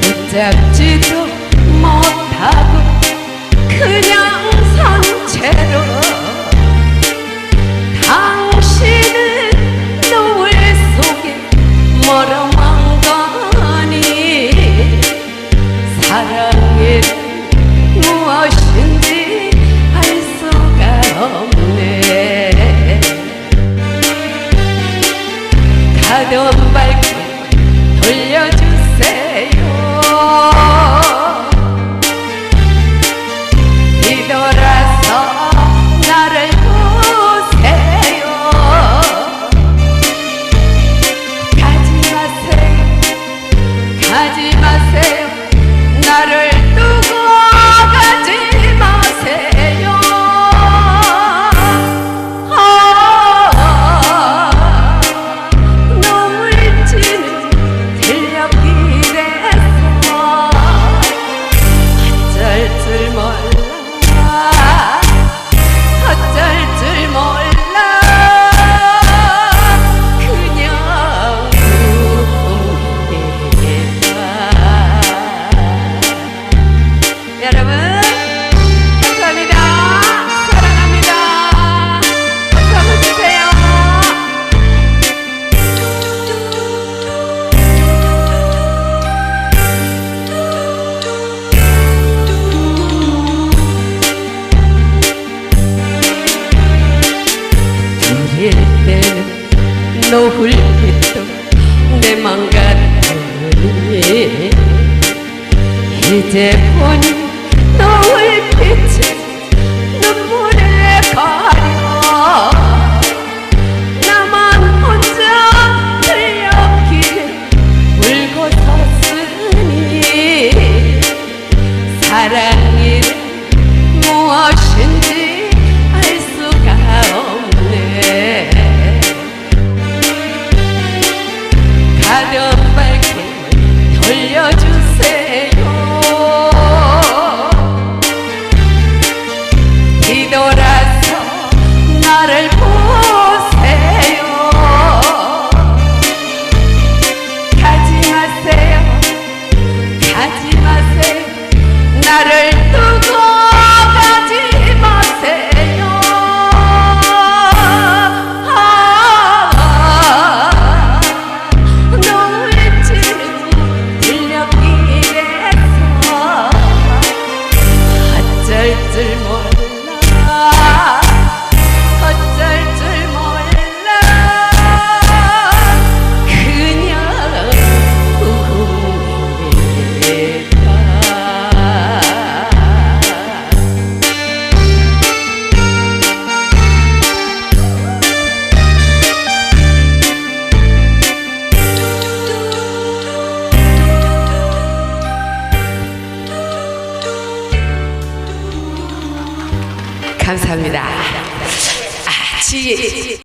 붙잡지도 못하고 그냥 내 맘 같으니 이제 보니 barrio 감사합니다. 아, 지.